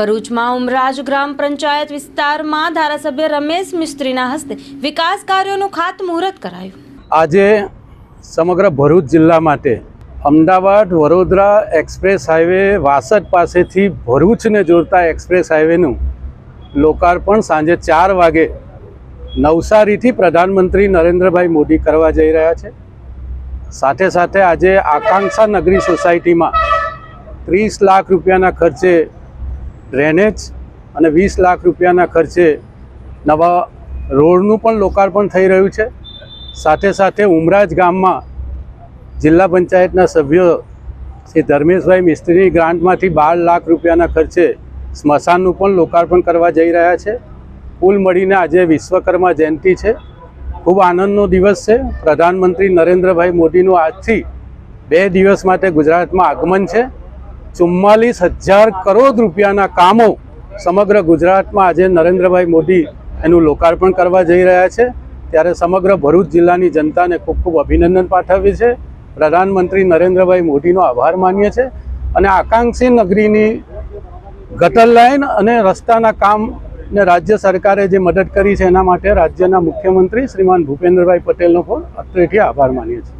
ભરૂચમાં ઉમરાજ ગ્રામ પંચાયત વિસ્તારમાં ધારાસભ્ય રમેશ મિસ્ત્રીના હસ્તે વિકાસ કાર્યોનું ખાતમુહૂર્ત કરાયું. આજે સમગ્ર ભરૂચ જિલ્લા માટે અમદાવાદ વડોદરા એક્સપ્રેસ હાઈવે વાસદ પાસેથી ભરૂચને જોડતા એક્સપ્રેસ હાઈવેનું લોકાર્પણ સાંજે ચાર વાગે નવસારીથી પ્રધાનમંત્રી નરેન્દ્રભાઈ મોદી કરવા જઈ રહ્યા છે. સાથે સાથે આજે આકાંક્ષા નગરી સોસાયટીમાં ત્રીસ લાખ રૂપિયાના ખર્ચે ડ્રેનેજ અને વીસ લાખ રૂપિયાના ખર્ચે નવા રોડનું પણ લોકાર્પણ થઈ રહ્યું છે. સાથે સાથે ઉમરાજ ગામમાં જિલ્લા પંચાયતના સભ્યો શ્રી ધર્મેશભાઈ મિસ્ત્રીની ગ્રાન્ટમાંથી બાર લાખ રૂપિયાના ખર્ચે સ્મશાનનું પણ લોકાર્પણ કરવા જઈ રહ્યા છે. કુલ મળીને આજે વિશ્વકર્મા જયંતિ છે. ખૂબ આનંદનો દિવસ છે. પ્રધાનમંત્રી નરેન્દ્રભાઈ મોદીનું આજથી બે દિવસ માટે ગુજરાતમાં આગમન છે. ચુમ્માલીસ હજાર કરોડ રૂપિયાના કામો સમગ્ર ગુજરાતમાં આજે નરેન્દ્રભાઈ મોદી એનું લોકાર્પણ કરવા જઈ રહ્યા છે. ત્યારે સમગ્ર ભરૂચ જિલ્લાની જનતાને ખૂબ ખૂબ અભિનંદન પાઠવીએ છે પ્રધાનમંત્રી નરેન્દ્રભાઈ મોદીનો આભાર માનીએ છીએ અને આકાંક્ષી નગરીની ગટર લાઇન અને રસ્તાના કામને રાજ્ય સરકારે જે મદદ કરી છે એના માટે રાજ્યના મુખ્યમંત્રી શ્રીમાન ભૂપેન્દ્રભાઈ પટેલનો પણ અત્રેથી આભાર માનીએ છીએ.